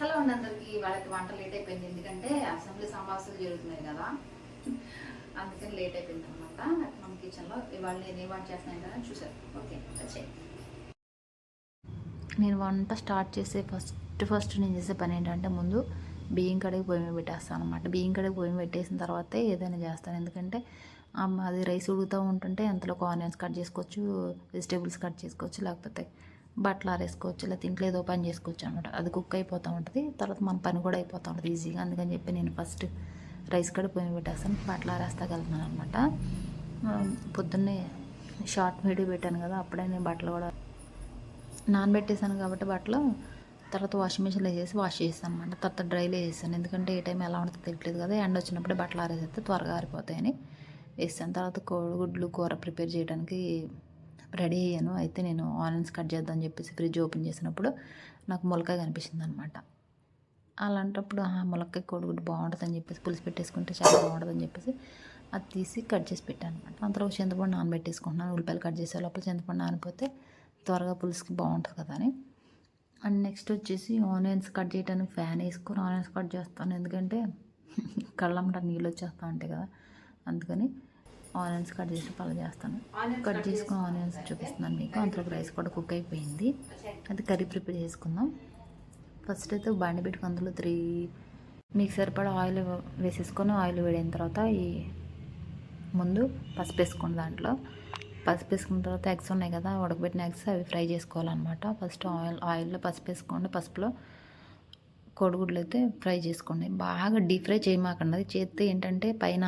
Hello అండి అందరికీ వాళ్ళకి వంట లేట్ అయిపోయింది. ఎందుకంటే అసెంబ్లీ సమావేశాలు జరుగుతున్నాయి కదా. అందుకని లేట్ అయిపోయింది అనమాట మన కిచెన్లో ఇవాళ నేను ఏం వంట చేస్తున్నాను కదా చూసారు ఓకే వచ్చే నేను వంట స్టార్ట్ చేసే ఫస్ట్ ఫస్ట్ నేను చేసే పని ఏంటంటే ముందు బియ్యం కడిగి పొయ్యి మీద పెట్టేస్తాను అనమాట బియ్యం కడిగి పొయ్యి పెట్టేసిన తర్వాతే ఏదైనా చేస్తాను. ఎందుకంటే అది రైస్ ఉడుగుతూ ఉంటుంటే అంతలో ఆనియన్స్ కట్ చేసుకోవచ్చు వెజిటేబుల్స్ కట్ చేసుకోవచ్చు లేకపోతే బట్టలు ఆరేసుకోవచ్చు లేకపోతే ఇంట్లో ఏదో పని చేసుకోవచ్చు అనమాట అది కుక్ అయిపోతూ ఉంటుంది. తర్వాత మన పని కూడా అయిపోతూ ఉంటుంది ఈజీగా అందుకని చెప్పి నేను ఫస్ట్ రైస్ కూడా పోయి పెట్టేస్తాను. బట్టలు ఆరేస్తాకి అనమాట పొద్దున్నే షార్ట్ వీడియో పెట్టాను కదా అప్పుడే నేను బట్టలు కూడా నానబెట్టేసాను కాబట్టి బట్టలు. తర్వాత వాషింగ్ మిషన్లో వేసేసి వాష్ చేస్తాను అనమాట తర్వాత డ్రైలో వేసాను ఎందుకంటే ఏ టైం ఎలా ఉంటుందో తెలియట్లేదు కదా. ఎండ వచ్చినప్పుడే బట్టలు ఆరేసేస్తే త్వరగా ఆరిపోతాయని వేసాను తర్వాత కోడిగుడ్లు కూర ప్రిపేర్ చేయడానికి రెడీ అయ్యాను. అయితే నేను ఆనియన్స్ కట్ చేద్దామని చెప్పేసి ఫ్రిడ్జ్ ఓపెన్ చేసినప్పుడు నాకు మొలకాయ కనిపించింది అనమాట అలాంటప్పుడు ఆ ములక్కాయ కోడిగుడ్డు బాగుంటుందని చెప్పేసి పులుసు పెట్టేసుకుంటే చాలా బాగుంటుందని చెప్పేసి అది తీసి కట్ చేసి పెట్టాను అనమాట అంతలో చింతపండు నానబెట్టేసుకుంటున్నాను. ఉల్లిపాయలు కట్ చేసే లోపల చింతపండు నానిపోతే త్వరగా పులుసుకి బాగుంటుంది కదా అని. అండ్ నెక్స్ట్ వచ్చేసి ఆనియన్స్ కట్ చేయడానికి ఫ్యాన్ వేసుకొని ఆనియన్స్ కట్ చేస్తాను. ఎందుకంటే కళ్ళమ్మట నీళ్ళు వచ్చేస్తూ ఉంటాయి కదా అందుకని ఆనియన్స్ కట్ చేసి పళ్ళు చేస్తాను. కట్ చేసుకుని ఆనియన్స్ చూపిస్తున్నాను మీకు. అంతలోకి రైస్ కూడా కుక్ అయిపోయింది. అది కర్రీ ప్రిపేర్ చేసుకుందాం. ఫస్ట్ అయితే బండి పెట్టుకుని అందులో త్రీ మీకు సరిపడా ఆయిల్ వేసేసుకొని ఆయిల్ వేడిన తర్వాత ఈ ముందు పసుపు వేసుకోండి దాంట్లో. పసుపు వేసుకున్న తర్వాత ఎగ్స్ ఉన్నాయి కదా ఉడకబెట్టిన ఎగ్స్ అవి ఫ్రై చేసుకోవాలన్నమాట. ఫస్ట్ ఆయిల్ ఆయిల్లో పసుపు వేసుకోండి. పసుపులో కోడిగుడ్లు అయితే ఫ్రై చేసుకోండి. బాగా డీప్ ఫ్రై చేయమాకండి. అది చేస్తే ఏంటంటే పైన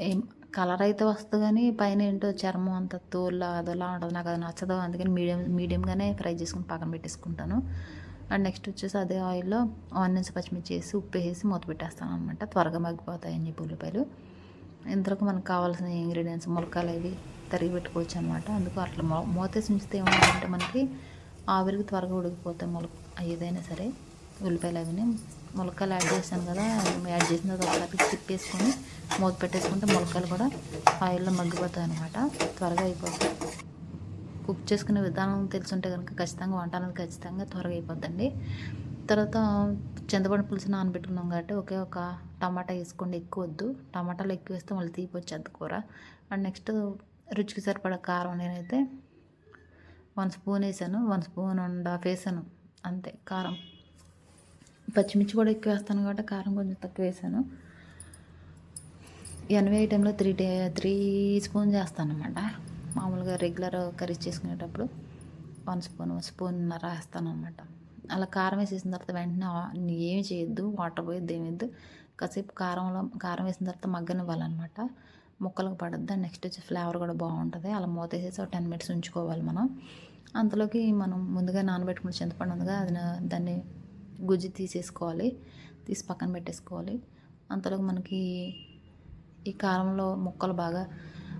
ఏం కలర్ అయితే వస్తుంది కానీ పైన ఏంటో చర్మం అంత తోళ్ళ అదోలా ఉంటుంది నాకు అది నచ్చదు. అందుకని మీడియం మీడియంగానే ఫ్రై చేసుకుని పక్కన పెట్టేసుకుంటాను. అండ్ నెక్స్ట్ వచ్చేసి అదే ఆయిల్లో ఆనియన్స్ పచ్చిమిర్చి వేసి ఉప్పు వేసి మూత పెట్టేస్తాను అనమాట త్వరగా మగ్గిపోతాయని చెప్పి ఉల్లిపాయలు. ఇంతవరకు మనకు కావాల్సిన ఇంగ్రీడియంట్స్ ములకాయలు అవి తరిగి పెట్టుకోవచ్చు అనమాట అందుకు అట్లా మూ- మూతేసి ఉంచితే ఏమంటే మనకి ఆవిరికి త్వరగా ఉడికిపోతాయి మొలక ఏదైనా సరే ఉల్లిపాయలు అవిని. మొలకలు యాడ్ చేశాను కదా యాడ్ చేసిన తర్వాత ఒకసారి తిప్పేసుకొని మూత పెట్టేసుకుంటే మొలకలు కూడా ఆయిల్లో మగ్గిపోతాయి అనమాట త్వరగా అయిపోతాయి. కుక్ చేసుకునే విధానం తెలుసుంటే కనుక ఖచ్చితంగా వంట అనేది ఖచ్చితంగా త్వరగా అయిపోద్దండి. తర్వాత చింతపండు పులుసు నానబెట్టుకున్నాం కాబట్టి ఒకే ఒక టమాటా వేసుకోండి ఎక్కువ వద్దు. టమాటాలు ఎక్కువ వేస్తే మళ్ళీ తీపి వచ్చేది కూర. అండ్ నెక్స్ట్ రుచికి సరిపడా కారం నేనైతే వన్ స్పూన్ వేసాను వన్ స్పూన్ అండ్ హాఫ్ వేసాను. అంతే కారం. పచ్చిమిర్చి కూడా ఎక్కువ వేస్తాను కాబట్టి కారం కొంచెం తక్కువ వేసాను. ఎనభై ఐటెంలో త్రీ టే త్రీ స్పూన్ చేస్తాను అనమాట మామూలుగా రెగ్యులర్ కర్రీస్ చేసుకునేటప్పుడు వన్ స్పూన్ స్పూన్ వేస్తాను అనమాట అలా కారం వేసేసిన తర్వాత వెంటనే ఏమి చేయొద్దు వాటర్ పోయొద్దు ఏమి వద్దు కాసేపు కారంలో కారం వేసిన తర్వాత మగ్గనివ్వాలన్నమాట. ముక్కలకు పడద్దు నెక్స్ట్ వచ్చి ఫ్లేవర్ కూడా బాగుంటుంది. అలా మూత వేసేసి ఒక టెన్ మినిట్స్ ఉంచుకోవాలి మనం. అంతలోకి మనం ముందుగా నానబెట్టుకుంటే చింతపండు ఉందిగా అది దాన్ని గుజ్జు తీసేసుకోవాలి. తీసి పక్కన పెట్టేసుకోవాలి. అంతలోకి మనకి ఈ కారంలో ముక్కలు బాగా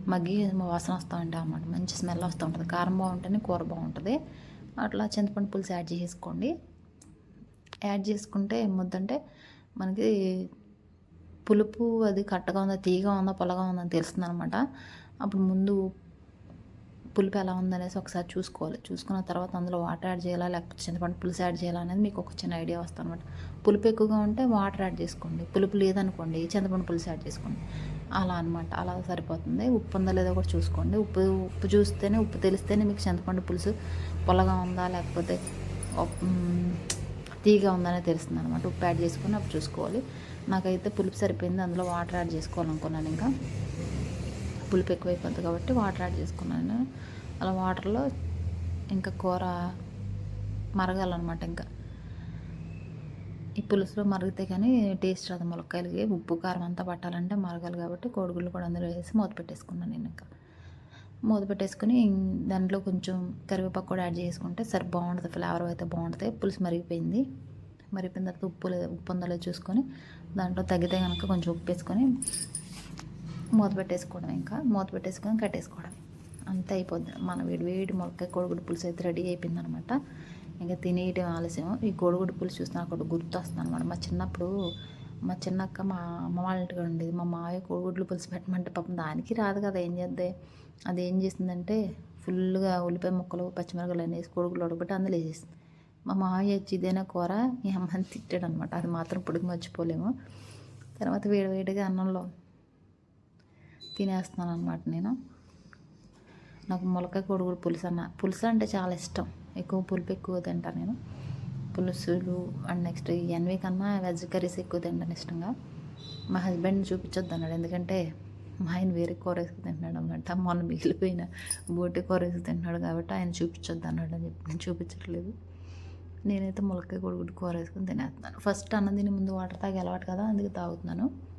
మగ్గి వాసన వస్తూ ఉంటాయి అన్నమాట. మంచి స్మెల్ వస్తూ ఉంటుంది. కారం బాగుంటేనే కూర బాగుంటుంది. అట్లా చింతపండు పులుసు యాడ్ చేసుకోండి యాడ్ చేసుకుంటే ఏమొద్దంటే మనకి పులుపు అది కట్టగా ఉందా తీగా ఉందా పొలగా ఉందా అని తెలుస్తుంది అనమాట అప్పుడు ముందు పులుపు ఎలా ఉందనేసి ఒకసారి చూసుకోవాలి. చూసుకున్న తర్వాత అందులో వాటర్ యాడ్ చేయాలా? లేకపోతే చింతపండు పులుసు యాడ్ చేయాలా అనేది మీకు ఒక చిన్న ఐడియా వస్తుంది అనమాట పులుపు ఎక్కువగా ఉంటే వాటర్ యాడ్ చేసుకోండి. పులుపు లేదనుకోండి చింతపండు పులుసు యాడ్ చేసుకోండి. అలా అనమాట అలా సరిపోతుంది. ఉప్పు ఉందా లేదో కూడా చూసుకోండి. ఉప్పు ఉప్పు చూస్తేనే ఉప్పు తెలిస్తేనే మీకు చింతపండు పులుసు పొలగా ఉందా? లేకపోతే తీగా ఉందనే తెలుస్తుంది అనమాట ఉప్పు యాడ్ చేసుకొని అప్పుడు చూసుకోవాలి. నాకైతే పులుపు సరిపోయింది. అందులో వాటర్ యాడ్ చేసుకోవాలనుకున్నాను ఇంకా. పులుపు ఎక్కువైపోద్ది కాబట్టి వాటర్ యాడ్ చేసుకున్నాను. అలా వాటర్లో ఇంకా కూర మరగాలన్నమాట ఇంకా. ఈ పులుసులో మరిగితే కానీ టేస్ట్ రాదు. ములక్కాయలకి ఉప్పు కారం అంతా పట్టాలంటే మరగాలి కాబట్టి కోడిగుళ్ళు కూడా అందులో వేసి మూత పెట్టేసుకున్నాను నేను ఇంకా. మూత పెట్టేసుకుని దాంట్లో కొంచెం కరివేపాకు కూడా యాడ్ చేసుకుంటే సరి బాగుంటుంది. ఫ్లేవర్ అయితే బాగుంటుంది. పులుసు మరిగిపోయింది. మరిగిపోయిన తర్వాత ఉప్పు లేదు ఉప్పు ఉందో చూసుకొని దాంట్లో తగ్గితే కనుక కొంచెం ఉప్పు వేసుకొని మూత పెట్టేసుకోవడం ఇంకా. మూత పెట్టేసుకొని కట్టేసుకోవడం అంతే అయిపోద్ది. మన వేడి వేడి మొక్క కోడిగుడ్డు పులుసు అయితే రెడీ అయిపోయింది అనమాట ఇంకా తినేయటం ఆలస్యం. ఈ కోడిగుడ్డు పులుసు చూస్తే నాకు ఒకటి గుర్తు వస్తుంది అనమాట మా చిన్నప్పుడు మా చిన్నక్క మా అమ్మ వాళ్ళ ఇంటికి ఉండేది. మా మావయ్య కోడిగుడ్లు పులుసు పెట్టమంటే పాపం దానికి రాదు కదా ఏం చేద్దే? అది ఏం చేసిందంటే ఫుల్గా ఉల్లిపాయ ముక్కలు పచ్చిమిరపకాయలు అన్నీ వేసి కోడిగుడ్లు ఉడకబెట్టి అందులో వేసేసింది. మా మావయ్య వచ్చి ఇదేనా కూర? ఈ అమ్మని తిట్టాడు అనమాట అది మాత్రం ఇప్పటికి మర్చిపోలేము. తర్వాత వేడివేడిగా అన్నంలో తినేస్తున్నాను అనమాట నేను. నాకు మొలక కొడుగుడు పులుసు అన్న పులుసు అంటే చాలా ఇష్టం. ఎక్కువ పులుపు ఎక్కువ తింటాను నేను. పులుసులు అండ్ నెక్స్ట్ ఎన్వి కన్నా వెజ్ కర్రీస్ ఎక్కువ తింటాను ఇష్టంగా. మా హస్బెండ్ చూపించొద్దు అన్నాడు ఎందుకంటే మా ఆయన వేరే కూర వేసుకు తింటున్నాడు అనమాట మొన్న మిగిలిపోయిన బోటి కూర వేసుకు తింటున్నాడు కాబట్టి ఆయన చూపించొద్దు అన్నాడు అని చెప్పి నేను చూపించట్లేదు. నేనైతే ములక్కాయ కొడుగుడు కూర వేసుకుని తినేస్తున్నాను. ఫస్ట్ అన్నం తిని ముందు వాటర్ తాగి అలవాటు కదా అందుకే తాగుతున్నాను.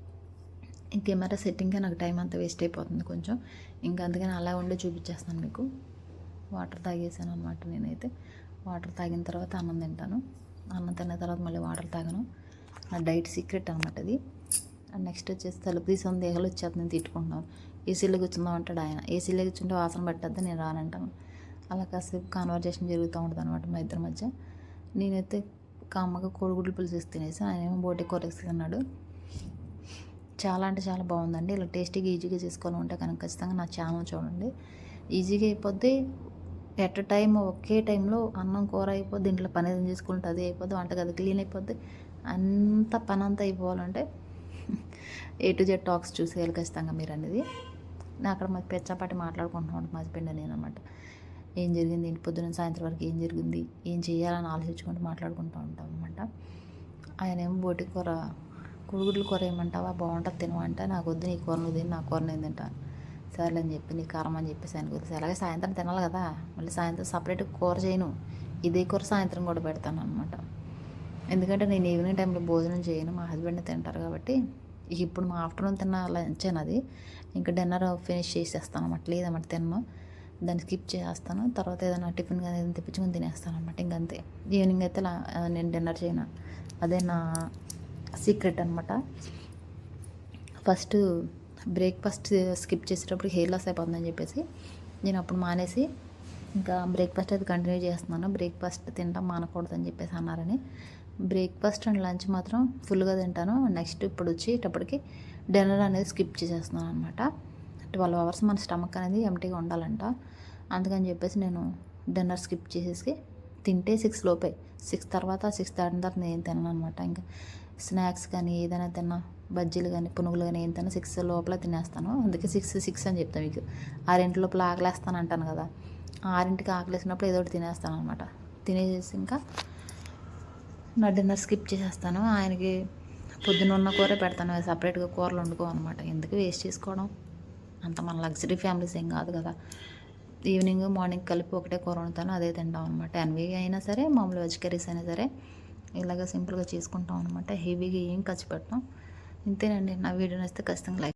కెమెరా సెట్టింగ్కే నాకు టైం అంతా వేస్ట్ అయిపోతుంది కొంచెం. ఇంకా అందుకని అలా ఉండే చూపించేస్తాను మీకు. వాటర్ తాగేసాను అనమాట నేనైతే. వాటర్ తాగిన తర్వాత అన్నం తింటాను. అన్నం తిన్న తర్వాత మళ్ళీ వాటర్ తాగను. నా డైట్ సీక్రెట్ అనమాట అది. అండ్ నెక్స్ట్ వచ్చేసి తలుపు తీసి దేహలు వచ్చేది నేను తిట్టుకుంటున్నాను. ఏసీలో కూర్చుందాం అంటాడు ఆయన. ఏసీలో కూర్చుంటే వాసన పట్టద్దు నేను రానంటాను. అలా కాసేపు కాన్వర్జేషన్ జరుగుతూ ఉంటుంది అనమాట మా ఇద్దరి మధ్య. నేనైతే కామ్మగా కోడిగుడ్లు పులుసు తినేసి ఆయన ఏమో బోటి కూర అన్నాడు తిన్నాడు. చాలా అంటే చాలా బాగుందండి. ఇలా టేస్టీగా ఈజీగా చేసుకోవాలంటే కనుక ఖచ్చితంగా నా ఛానల్ చూడండి. ఈజీగా అయిపోద్ది. ఎట్ టైం ఒకే టైంలో అన్నం కూర అయిపోద్ది. ఇంట్లో పని ఏదైనా చేసుకుంటే అది అయిపోద్ది. వంటగది క్లీన్ అయిపోద్ది. అంత పని అంతా అయిపోవాలంటే ఏ టు జెడ్ టాక్స్ చూసేయాలి ఖచ్చితంగా మీరు అనేది నేను అక్కడ మా పెచ్చాపాటి మాట్లాడుకుంటున్నాం మా హస్బెండ్ నేను అనమాట ఏం జరిగింది? ఇంటి పొద్దున సాయంత్రం వరకు ఏం జరిగింది? ఏం చేయాలని ఆలోచించుకుంటూ మాట్లాడుకుంటూ ఉంటాం అనమాట ఆయన ఏమో బోటి కూర కుడుగుడ్లు కూర ఏమంటావా? బాగుంటుంది తినమంటే నాకు వద్దు నీ కూర నువ్వు తిని నా కూర నేను తింటాను సరేలే అని చెప్పి నీ కారం అని చెప్పేసి ఆయన గురించి అలాగే సాయంత్రం తినాలి కదా. మళ్ళీ సాయంత్రం సపరేట్ కూర చేయను. ఇదే కూర సాయంత్రం కూడా పెడతాను అనమాట ఎందుకంటే నేను ఈవినింగ్ టైంలో భోజనం చేయను. మా హస్బెండ్ తింటారు కాబట్టి ఇప్పుడు మా ఆఫ్టర్నూన్ తిన్న లంచ్ అది? ఇంకా డిన్నర్ ఫినిష్ చేసేస్తాను అనమాట లేదన్నమాట తిన్నాను దాన్ని స్కిప్ చేస్తాను తర్వాత ఏదైనా టిఫిన్ కానీ ఏదైనా తెప్పించుకొని తినేస్తాను అనమాట ఇంకంతే ఈవినింగ్ అయితే లా- నేను డిన్నర్ చేయను. అదే నా సీక్రెట్ అనమాట ఫస్ట్ బ్రేక్ఫాస్ట్ స్కిప్ చేసేటప్పుడు హెయిర్ లాస్ అయిపోతుందని చెప్పేసి నేను అప్పుడు మానేసి ఇంకా బ్రేక్ఫాస్ట్ అయితే కంటిన్యూ చేస్తున్నాను. బ్రేక్ఫాస్ట్ తినడం మానకూడదని చెప్పేసి అన్నారని. బ్రేక్ఫాస్ట్ అండ్ లంచ్ మాత్రం ఫుల్గా తింటాను. నెక్స్ట్ ఇప్పుడు వచ్చేటప్పటికి డిన్నర్ అనేది స్కిప్ చేసేస్తున్నాను అనమాట ట్వెల్వ్ అవర్స్ మన స్టమక్ అనేది ఎంటీగా ఉండాలంట. అందుకని చెప్పేసి నేను డిన్నర్ స్కిప్ చేసేసి తింటే సిక్స్ లోపే. సిక్స్ తర్వాత సిక్స్ దాటిన తర్వాత నేను తినను అనమాట ఇంకా స్నాక్స్ కానీ ఏదైనా తిన్నా బజ్జీలు కానీ పునుగులు కానీ ఏం తిన్నా సిక్స్ లోపల తినేస్తాను. అందుకే సిక్స్ సిక్స్ అని చెప్తాను మీకు. ఆరింటి లోపల ఆకలేస్తాను అంటాను కదా. ఆరింటికి ఆకలేసినప్పుడు ఏదో ఒకటి తినేస్తాను అనమాట. తినేసి ఇంకా నా డిన్నర్ స్కిప్ చేసేస్తాను. ఆయనకి పొద్దున్న ఉన్న కూర పెడతాను. సపరేట్గా కూరలు వండుకో అనమాట. ఎందుకు వేస్ట్ చేసుకోవడం? అంత మన లగ్జరీ ఫ్యామిలీస్ ఏం కాదు కదా. ఈవినింగ్ మార్నింగ్ కలిపి ఒకటే కూర వండుతాను. అదే తింటాం అనమాట. ఎన్వి అయినా సరే మామూలు వెజ్ కర్రీస్ అయినా సరే. ఇలాగ సింపుల్గా చేసుకుంటాం అనమాట హెవీగా ఏం ఖర్చు పెట్టాం. ఇంతేనండి. నా వీడియో నచ్చితే ఖచ్చితంగా లైక్